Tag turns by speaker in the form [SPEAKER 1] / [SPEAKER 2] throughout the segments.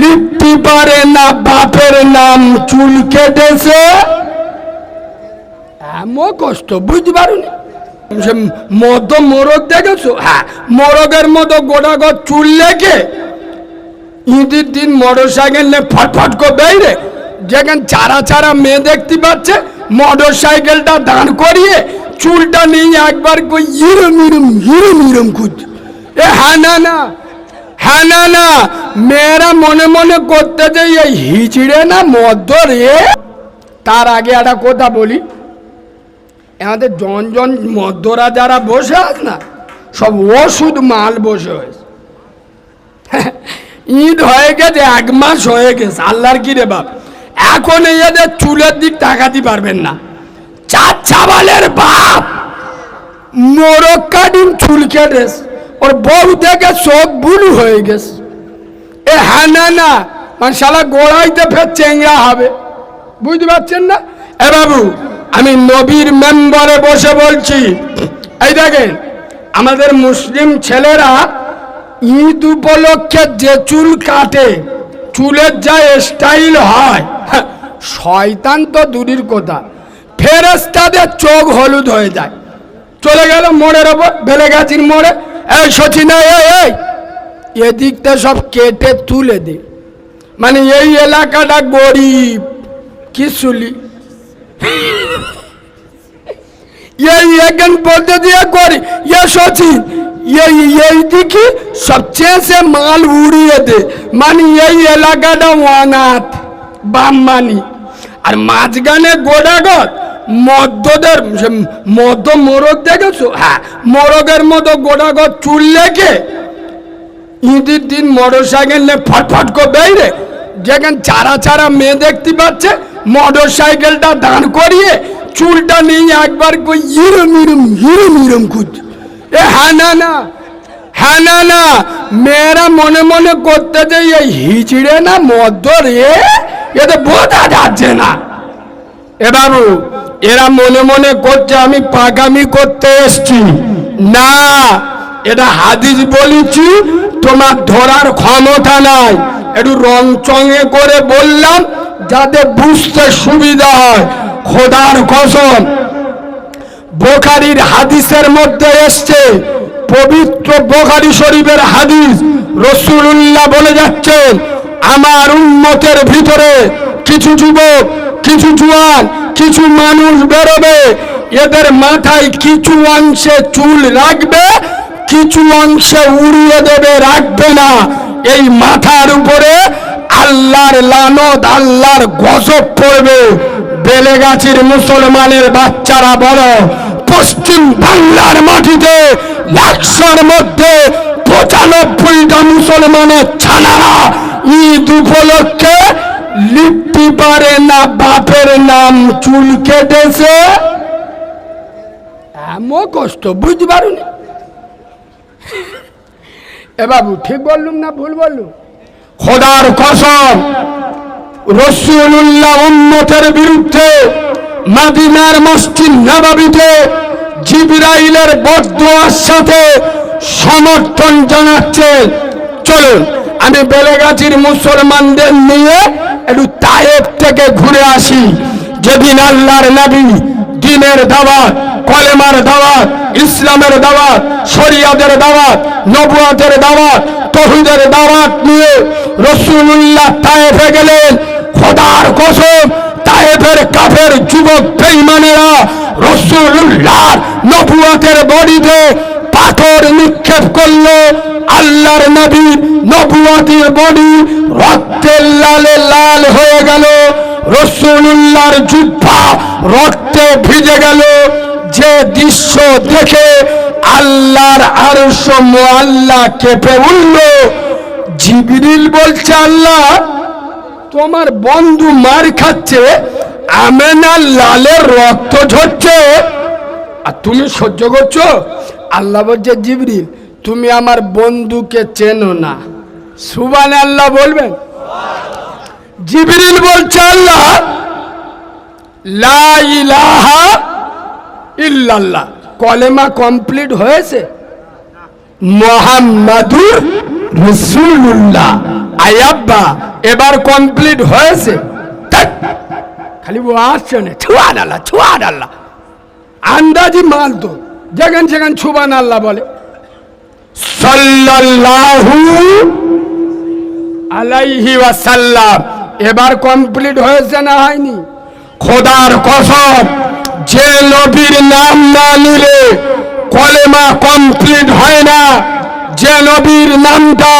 [SPEAKER 1] লিখতে পারে না, বাপের নাম চুল কেটেছে। এমন কষ্ট, বুঝতে পারুনি? মদ মোরগ দেখেছ? হ্যাঁ মোরগের মতো গোটা গো চুল লেগে ঈদের দিন মোটর সাইকেল নিয়ে ফটফট করে বেরিয়ে যেখানে চারা চারা মেয়ে দেখতে পাচ্ছে মোটর সাইকেলটা দাঁড় করিয়ে চুলটা নিয়ে একবার ইরম ইরম ইরম ইরম খুঁজছে। এ হ্যাঁ না না হ্যাঁ না না। মেয়েরা মনে মনে করতে যে এই হিচড়ে না মদ্য রে। তার আগে একটা কথা বলি। আমাদের জন জন মদ্যরা যারা বসে আছে না, সব ওষুধ মাল বসে হয়েছে। ঈদ হয়ে গেছে, এক মাস হয়ে গেছে, আল্লাহর কি রে বাপ। এখন এদের চুলের দিক তাকাতে পারবেন না। চার চাবালের বাপ মোরগ কাটিং চুল কেটেছে ওর বউ দেখে চোখ বুলু হয়ে গেছে এ হ্যাঁ না মানে শালা গোড়াইতে ফের চেংড়া হবে বুঝতে পারছেন না এ বাবু আমি নবীর মেম্বারে বসে বলছি এই দেখেন আমাদের মুসলিম ছেলেরা ঈদ উপলক্ষে যে চুল কাটে চুলের যা স্টাইল হয় হ্যাঁ, শয়তান তো দূরের কথা ফেরেস্তাদের চোখ হলুদ হয়ে যায় চলে গেল মোড়ের ওপর বেলেগাছির মোড়ে এই সচিনা, এই এদিকটা সব কেটে তুলে দে। মানে এই এলাকাটা গরিব কি শুলি এই এখন বলতে দিয়ে করি। এ সচিন, এই এই দিকে সবচেয়ে সে মাল উড়িয়ে দে। মানে এই এলাকাটা অনাথ বাম্মানি আর মাঝখানে গোডাগত মদ্যদের মদ্য মোরগ দেখেছ? হ্যাঁ মোরগের মতো গোডাগত চুল লেগে ঈদের দিন মোটর সাইকেল নিয়ে ফটফট করে বেরিয়ে যেখানে চারা চারা মেয়ে দেখতে পাচ্ছে মোটর সাইকেলটা দাঁড় করিয়ে চুলটা নিয়ে একবার কই ইরম ইরম ইরম ইরম খুঁজছে এ হ্যাঁ না না হ্যাঁ না না, মেয়েরা মনে মনে করতে যে এই হিচড়ে না মদ্য রে এতে বোঝা যাচ্ছে না। এ বাবু এরা মনে মনে করছে, আমি পাগামি করতে এসছি। না, এটা হাদিস বলেছি, তোমার ধরার ক্ষমতা নাই। একটু রং চঙে করে বললাম, যাতে বুঝতে সুবিধা হয়। খোদার কসম, বোখারির হাদিসের মধ্যে এসছে, পবিত্র বোখারি শরীফের হাদিস। রসুল্লাহ বলে যাচ্ছেন, আমার উন্মতের ভিতরে কিছু যুবক কিছু জুয়ান, কিছু মানুষ বেরোবে। এদের মাথায় কিছু অংশে চুল রাখবে, কিছু অংশে উড়িয়ে দেবে, রাখবে না। এই মাথার উপরে আল্লাহর লানত, আল্লাহর গজব পড়বে। বেলেগাছির মুসলমানের বাচ্চারা বলো, পশ্চিম বাংলার মাটিতে একশোর মধ্যে পঁচানব্বইটা মুসলমানের ছানারা ঈদ উপলক্ষে লিখতে পারে না, বাপের নাম চুল কেটেছে। এমন কষ্ট, বুঝতে পারুনি? এ বাবু, ঠিক বললুম না, ভুল বললুম? খোদার কসম রসুল্লাহ উন্মতের বিরুদ্ধে মাদিনার মসজিদ নবাবিতে জিবরাইলের বদুয়ার সাথে সমর্থন জানাচ্ছে। চলুন, আমি বেলেগাছির মুসলমানদের নিয়ে একটু তায়েব থেকে ঘুরে আসি। যেদিন আল্লাহর নবী দিনের দাওয়াত, কলেমার দাওয়াত, ইসলামের দাওয়াত, শরিয়াদের দাওয়াত, নবুয়াতের দাওয়াত, তহিদের দাওয়াত নিয়ে রসুল্লাহ তায়েফে গেলেন। খোদার কসম তায়েফের কাফের যুবক বেঈমানেরা রসুল্লাহ নবুয়াতের বডিতে পাথর নিক্ষেপ করল। আল্লাহর নবী নবুয়াতির বডি রক্তের লালে লাল হয়ে গেল। রসুল্লাহর জুব্বা রক্তে ভিজে গেল। যে দৃশ্য দেখে আল্লাহর আরশ আল্লাহ কেঁপে উঠল। জিবরিল বলছে, আল্লাহ, তোমার বন্ধু মার খাচ্ছে আমেনার লালের রক্ত ঝরছে। আর তুমি সহ্য করছ? আল্লাহ বলছে, জিবরিল তুমি আমার বন্ধুকে চেনো না। সুবান আল্লাহ বলবেন? জিবরিল বলছে, আল্লাহ, লা ইলাহা ইল্লাল্লাহ। কলেমা কমপ্লিট হয়েছে। মোহাম্মদুর রসুল্লাহ আই আব্বা, এবার কমপ্লিট হয়েছে। খালি ও আসছে না। ছুয়া ডাল্লা ছুয়া ডাল্লা আন্দাজি মাল তো। যেখান সেখান ছুবান আল্লাহ বলে। সাল্লাল্লাহু আলাইহি ওয়াসাল্লাম। এবার কমপ্লিট হয়েছে না হয়নি? খোদার কসম, যে নবীর নাম না নিলে কলেমা কমপ্লিট হয় না। যে নবীর নামটা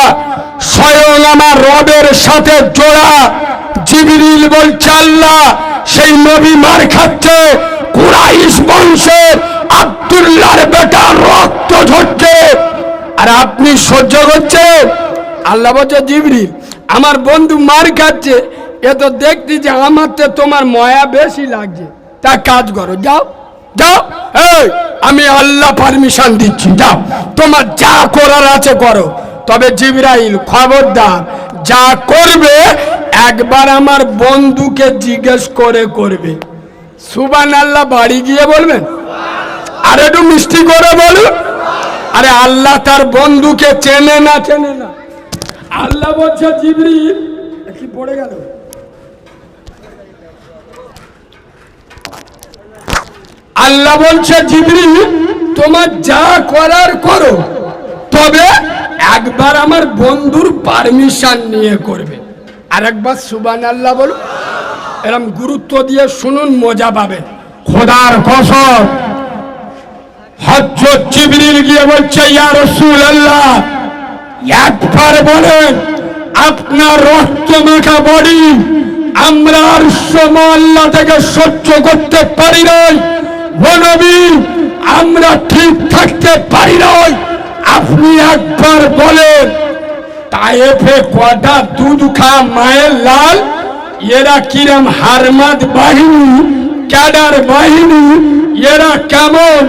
[SPEAKER 1] স্বয়ং আমার রবের সাথে জোড়া। জিবরিল বলছে, আল্লাহ, সেই নবী মার খাচ্ছে কুরাইশ বংশের আব্দুল্লাহর বেটা রক্ত ঝরছে। আর আপনি সহ্য করছেন? আল্লাহ বলছে, জিবরিল, আমার বন্ধু মার খাচ্ছে। এ তো দেখতি যে আমার তো তোমার ময়া বেশি লাগছে। তা কাজ করো, যাও যাও। এই, আমি আল্লাহ পারমিশন দিচ্ছি, যাও। তোমার যা করার আছে করো। তবে জিবরাইল, খবরদার, যা করবে, একবার আমার বন্ধুকে জিজ্ঞেস করে করবে। সুবান আল্লাহ বাড়ি গিয়ে বলবেন? আর একটু মিষ্টি করে বলুন। আরে আল্লাহ তার বন্ধুকে চেনে না চেনে না। আল্লাহ বলছে জিবরিল কি পড়ে গেল। আল্লাহ বলছে জিবরিল তোমার যা করার করো। তবে একবার আমার বন্ধুর পারমিশন নিয়ে করবে। আর একবার সুবান আল্লাহ বলুন। এরম গুরুত্ব দিয়ে শুনুন মজা পাবেন। খোদার কসম। হজরত জিবরিল গিয়ে বলছে রাসূলুল্লাহ একবার বলেন, আপনার রক্ত আমরা আল্লাহ করতে পারি আমরা ঠিক থাকতে পারি আপনি একবার বলেন কটা দুধ খা মায়ের লাল, এরা কিরম হারমাদ বাহিনী, ক্যাডার বাহিনী, এরা কেমন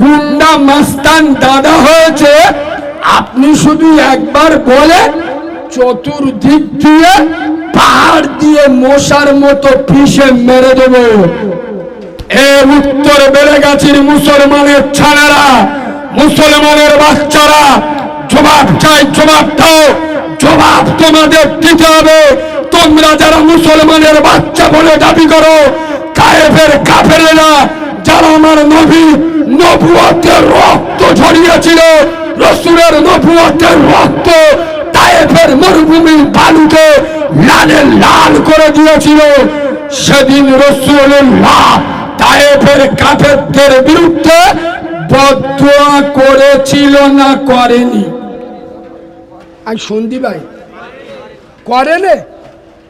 [SPEAKER 1] গুন্ডা মাস্তান দাদা হয়েছে, আপনি শুধু একবার বলে চতুর্দিক দিয়ে পাহাড় দিয়ে মশার মতো পিষে মেরে দেব। এ উত্তর বেড়েগাছির মুসলমানের ছাড়ারা মুসলমানের বাচ্চারা, জবাব চাই, জবাব দাও, জবাব তোমাদের দিতে হবে। তোমরা যারা মুসলমানের বাচ্চা বলে দাবি করো কায়েফের কাফেরেরা, যারা আমার নবী নবুয়তের রক্ত ঝরিয়েছিল। রসুলের নবুয়তের রক্ত তায়েফের মরুভূমির বালুকে লালে লাল করে দিয়েছিল। সেদিন রসুল্লাহ তায়েফের কাফেরদের বিরুদ্ধে বদুয়া করেছিল না করেনি? আমি শুনদি ভাই। করেনি?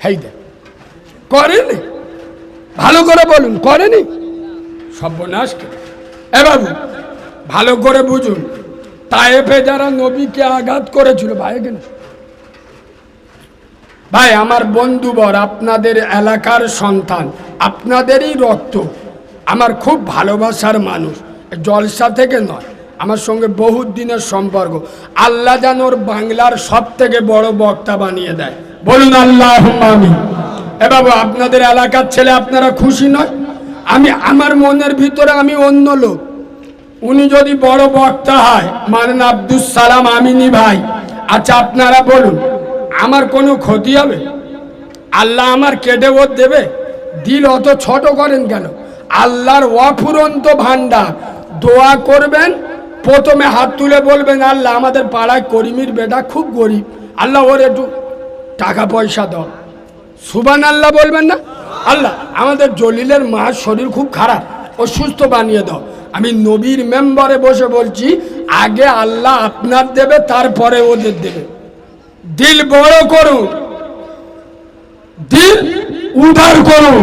[SPEAKER 1] হেই দে করেনি? ভালো করে বলুন, করেনি? সর্বনাশ? এ বাবু, ভালো করে বুঝুন, তায়েফে যারা নবীকে আঘাত করেছিল, ভাই কেন ভাই, আমার বন্ধুবর আপনাদের এলাকার সন্তান, আপনাদেরই রক্ত, আমার খুব ভালোবাসার মানুষ, জলসা থেকে নয়, আমার সঙ্গে বহুত দিনের সম্পর্ক, আল্লাহ যেন ওর বাংলার সব থেকে বড় বক্তা বানিয়ে দেয়। বলুন আল্লাহ এ বাবু, আপনাদের এলাকার ছেলে আপনারা খুশি নয়? আমি, আমার মনের ভিতরে আমি অন্য লোক। উনি যদি বড় বক্তা হয় মানেন আব্দুল সালাম আমিনী ভাই। আচ্ছা আপনারা বলুন, আমার কোনো ক্ষতি হবে? আল্লাহ আমার কেটে ওর দেবে? দিল অত ছোট করেন কেন? আল্লাহর অফুরন্ত ভান্ডার দোয়া করবেন, প্রথমে হাত তুলে বলবেন, আল্লাহ, আমাদের পাড়ায় করিমির বেটা খুব গরিব। আল্লাহ ওর একটু টাকা পয়সা দাও। সুবান আল্লাহ বলবেন না? আল্লাহ আমাদের জলিলের মা শরীর খুব খারাপ ও সুস্থ বানিয়ে দাও। আমি নবীর মেম্বারে বসে বলছি আগে আল্লাহ আপনার দেবে তারপরে ওদের দেবে। দিল বড় করুন দিল উদার করুন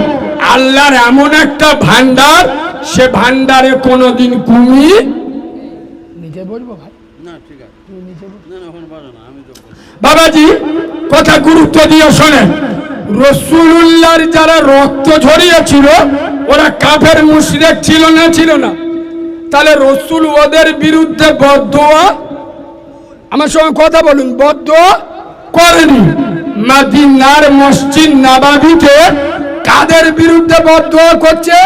[SPEAKER 1] আল্লাহর এমন একটা ভান্ডার সে ভান্ডারে কোনোদিন কুমি নিজে বলব ভাই? বাবাজি কথা গুরুত্ব দিয়ে শোনেন। রসুল্লাহর যারা রক্ত ঝরিয়েছিল, ওরা কাফের মুশরিক ছিল না ছিল না। তাহলে রসুল ওদের বিরুদ্ধে বদোয়া আমার সঙ্গে কথা বলুন বদোয়া করেনি। মাদিনার মসজিদ নাবাবিতে কাদের বিরুদ্ধে বদোয়া করছে?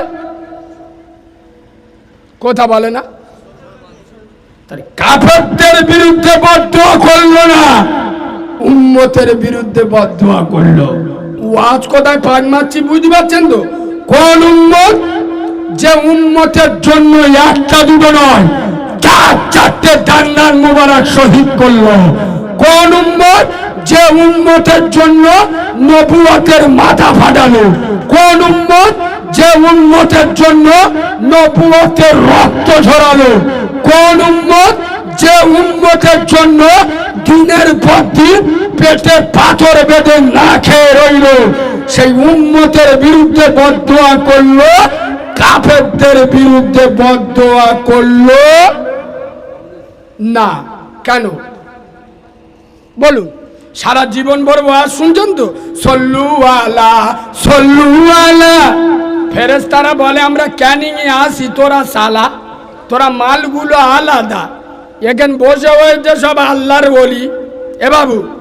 [SPEAKER 1] কথা বলে না। কাফেরদের বিরুদ্ধে বদোয়া করল না, উম্মতের বিরুদ্ধে বদোয়া করল। ওয়াজ কোথায় পাক মারছি, বুঝতে পারছেন তো? কোন উম্মত যে উম্মতের জন্য একটা দুটো নয়, চার চারটে জান্নার মোবারক শহীদ করল। কোন উম্মত যে উম্মতের জন্য নবুয়তের মাথা ফাটালো। কোন উম্মত যে উম্মতের জন্য নবুয়তের রক্ত ঝরালো। কোন উম্মত যে উম্মতের জন্য দিনের পর দিন পেটে পাথর বেঁধে না খেয়ে রইল, সেই উম্মতের বিরুদ্ধে বদোয়া করল, কাফেরদের বিরুদ্ধে বদোয়া করল। না, কেন? বলুন, সারা জীবন ভর ওয়াজ শুনছেন তো? সল্লু আলা সল্লু আলা। ফেরেস্তারা বলে, আমরা ক্যানিং এ আসি, তোরা সালা, তোরা মালগুলো আলাদা। এখানে বসে হয়েছে সব আল্লাহর বলি। এ বাবু